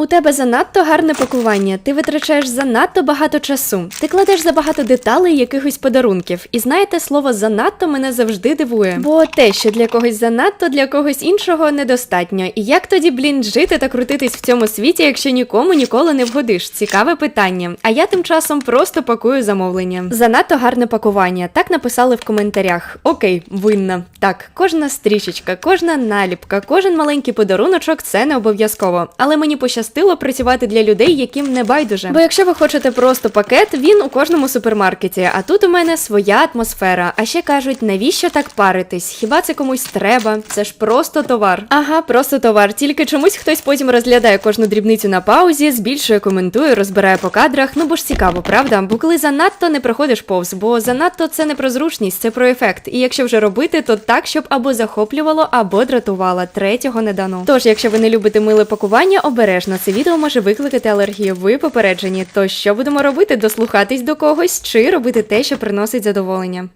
У тебе занадто гарне пакування, ти витрачаєш занадто багато часу. Ти кладеш забагато деталей якихось подарунків. І знаєте, слово занадто мене завжди дивує. Бо те, що для когось занадто, для когось іншого недостатньо. І як тоді, блін, жити та крутитись в цьому світі, якщо нікому ніколи не вгодиш? Цікаве питання. А я тим часом просто пакую замовлення. Занадто гарне пакування. Так написали в коментарях. Окей, винна. Так, кожна стрічечка, кожна наліпка, кожен маленький подаруночок це не обов'язково. Але мені пощастило працювати для людей, яким не байдуже. Бо якщо ви хочете просто пакет, він у кожному супермаркеті. А тут у мене своя атмосфера. А ще кажуть, навіщо так паритись? Хіба це комусь треба? Це ж просто товар. Ага, просто товар. Тільки чомусь хтось потім розглядає кожну дрібницю на паузі, збільшує, коментує, розбирає по кадрах. Ну бо ж цікаво, правда? Бо коли занадто не проходиш повз, бо занадто це не про зручність, це про ефект. І якщо вже робити, то так, щоб або захоплювало, або дратувало. Третього не дано. Тож, якщо ви не любите миле пакування, обережно це відео може викликати алергію. Ви попереджені. То що будемо робити? Дослухатись до когось чи робити те, що приносить задоволення?